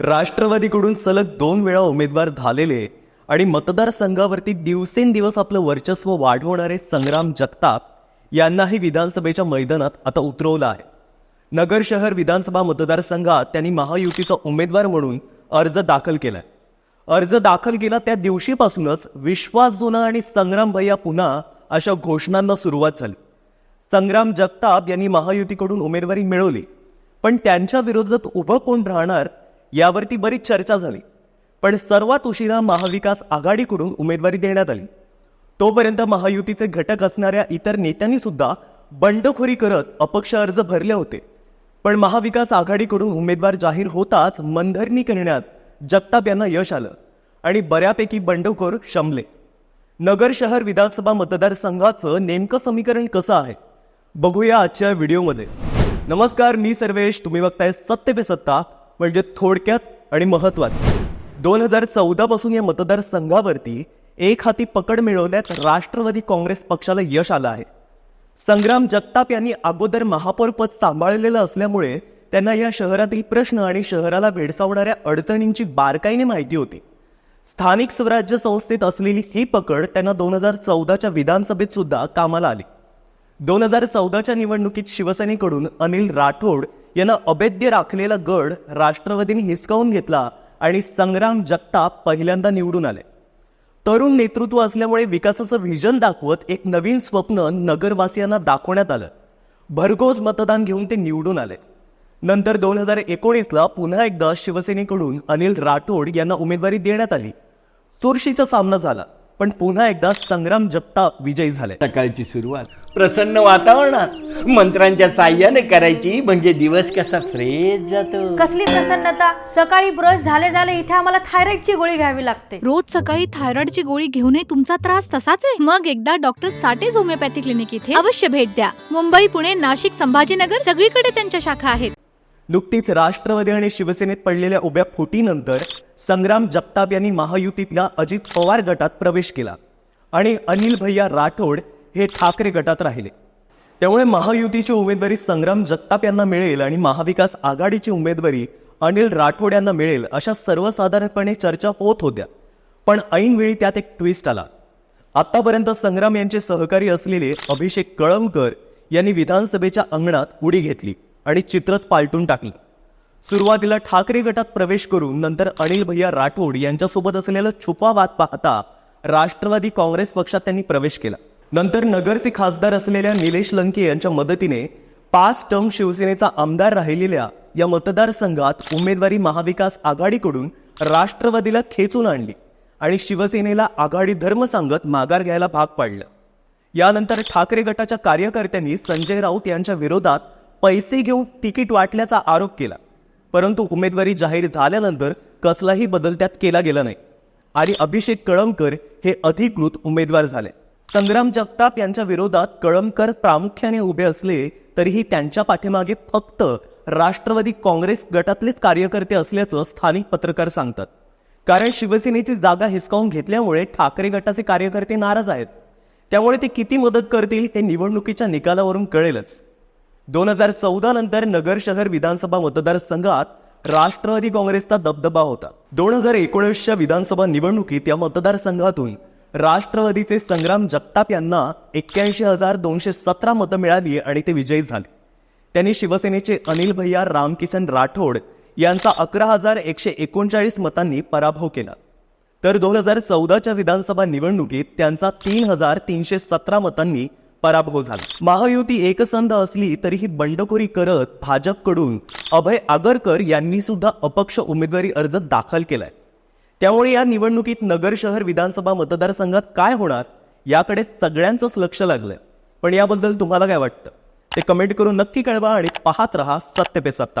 राष्ट्रवादीकडून सलग दोन वेळा उमेदवार झालेले आणि मतदारसंघावरती दिवसेंदिवस आपलं वर्चस्व वाढवणारे संग्राम जगताप यांनाही विधानसभेच्या मैदानात आता उतरवलं आहे. नगर शहर विधानसभा मतदारसंघात त्यांनी महायुतीचा उमेदवार म्हणून अर्ज दाखल केलाय. अर्ज दाखल केला त्या दिवशीपासूनच विश्वास जुना आणि संग्राम भैया पुन्हा अशा घोषणांना सुरुवात झाली. संग्राम जगताप यांनी महायुतीकडून उमेदवारी मिळवली. पण त्यांच्या विरोधात उभं कोण राहणार यावरती बरीच चर्चा झाली. पण सर्वात उशिरा महाविकास आघाडीकडून उमेदवारी देण्यात आली. तोपर्यंत महायुतीचे घटक असणाऱ्या इतर नेत्यांनी सुद्धा बंडखोरी करत अपक्ष अर्ज भरले होते. पण महाविकास आघाडीकडून उमेदवार जाहीर होताच मनधरणी करण्यात जगताप यांना यश आलं आणि बऱ्यापैकी बंडखोर शमले. नगर शहर विधानसभा मतदारसंघाचं नेमकं समीकरण कसं आहे? बघूया आजच्या व्हिडिओमध्ये. नमस्कार मी सर्वेश. तुम्ही बघताय सत्य पे सत्ता. म्हणजे थोडक्यात आणि महत्वाचं. दोन हजार चौदापासून या मतदारसंघावरती एक हाती पकड मिळवण्यात राष्ट्रवादी काँग्रेस पक्षाला यश आलं आहे. संग्राम जगताप यांनी अगोदर महापौर पद सांभाळलेलं असल्यामुळे त्यांना या शहरातील प्रश्न आणि शहराला भेडसावणाऱ्या अडचणींची बारकाईने माहिती होती. स्थानिक स्वराज्य संस्थेत असलेली ही पकड त्यांना दोन हजार चौदाच्या विधानसभेत सुद्धा कामाला आली. दोन हजार चौदाच्या निवडणुकीत शिवसेनेकडून अनिल राठोड यानं अभेद्य राखलेला गड राष्ट्रवादीने हिसकावून घेतला आणि संग्राम जगताप पहिल्यांदा निवडून आले. तरुण नेतृत्व असल्यामुळे विकासाचं व्हिजन दाखवत एक नवीन स्वप्न नगरवासियांना दाखवण्यात आलं. भरघोस मतदान घेऊन ते निवडून आले. नंतर दोन हजार एकोणीसला पुन्हा एकदा शिवसेनेकडून अनिल राठोड यांना उमेदवारी देण्यात आली. चुरशीचा सामना झाला. पण पुन्हा एकदा संग्राम जगताप विजयी झाले. सकाळची सुरुवात प्रसन्न वातावरणात. मंत्रांच्या साह्याने करायची म्हणजे दिवस कसा फ्रेश जातो. कसली प्रसन्नता? सकाळी ब्रश झाले झाले इथे आम्हाला थायरॉइडची गोळी घ्यावी लागते. रोज सकाळी थायरॉइडची गोळी घेऊनही तुमचा त्रास तसाच आहे? मग एकदा डॉक्टर साठेज होमिओपॅथी क्लिनिक इथे अवश्य भेट द्या. मुंबई पुणे नाशिक संभाजीनगर सगळीकडे त्यांच्या शाखा आहेत. नुकतीच राष्ट्रवादी आणि शिवसेनेत पडलेल्या उभ्या फुटीनंतर संग्राम जगताप यांनी महायुतीतल्या अजित पवार गटात प्रवेश केला आणि अनिल भैया राठोड हे ठाकरे गटात राहिले. त्यामुळे महायुतीची उमेदवारी संग्राम जगताप यांना मिळेल आणि महाविकास आघाडीची उमेदवारी अनिल राठोड यांना मिळेल अशा सर्वसाधारणपणे चर्चा होत होत्या. पण ऐनवेळी त्यात एक ट्विस्ट आला. आतापर्यंत संग्राम यांचे सहकारी असलेले अभिषेक कळमकर यांनी विधानसभेच्या अंगणात उडी घेतली आणि चित्रच पालटून टाकलं. सुरुवातीला ठाकरे गटात प्रवेश करून नंतर अनिल भैया राठोड यांच्यासोबत असलेला छुपा वाद पाहता राष्ट्रवादी काँग्रेस पक्षात त्यांनी प्रवेश केला. नंतर नगरचे खासदार असलेल्या निलेश लंके यांच्या मदतीने पाच टर्म शिवसेनेचा आमदार राहिलेल्या या मतदारसंघात उमेदवारी महाविकास आघाडीकडून राष्ट्रवादीला खेचून आणली आणि शिवसेनेला आघाडी धर्म सांगत माघार घ्यायला भाग पाडलं. यानंतर ठाकरे गटाच्या कार्यकर्त्यांनी संजय राऊत यांच्या विरोधात पैसे घेऊन तिकीट वाटल्याचा आरोप केला. परंतु उमेदवारी जाहीर झाल्यानंतर कसलाही बदल त्यात केला गेला नाही. आणि अभिषेक कळमकर हे अधिकृत उमेदवार झाले. संग्राम जगताप यांच्या विरोधात कळमकर प्रामुख्याने उभे असले तरीही त्यांच्या पाठीमागे फक्त राष्ट्रवादी काँग्रेस गटातलेच कार्यकर्ते असल्याचं स्थानिक पत्रकार सांगतात. कारण शिवसेनेची जागा हिसकावून घेतल्यामुळे ठाकरे गटाचे कार्यकर्ते नाराज आहेत. त्यामुळे ते किती मदत करतील हे निवडणुकीच्या निकालावरून कळेलच. दोन हजार चौदा नंतर नगर शहर विधानसभा मतदारसंघात राष्ट्रवादी काँग्रेसचा दबदबा होता. दोन हजार एकोणीसच्या विधानसभा निवडणुकीत या मतदारसंघातून राष्ट्रवादीचे संग्राम जगताप यांना एक्क्याऐंशी हजार दोनशे सतरा मतं मिळाली आणि ते विजयी झाले. त्यांनी शिवसेनेचे अनिल भैया रामकिसन राठोड यांचा अकरा हजार एकशे एकोणचाळीस मतांनी पराभव केला. तर दोन हजार चौदाच्या विधानसभा निवडणुकीत त्यांचा तीन हजार तीनशे सतरा मतांनी पराभव झाला. महायुती एकसंध असली तरीही बंडखोरी करत भाजपकडून अभय आगरकर यांनी सुद्धा अपक्ष उमेदवारी अर्ज दाखल केलाय. त्यामुळे या निवडणुकीत नगर शहर विधानसभा मतदारसंघात काय होणार याकडे सगळ्यांचंच लक्ष लागलंय. पण याबद्दल तुम्हाला काय वाटतं? ते कमेंट करून नक्की कळवा आणि पाहत रहा सत्य पे सत्ता.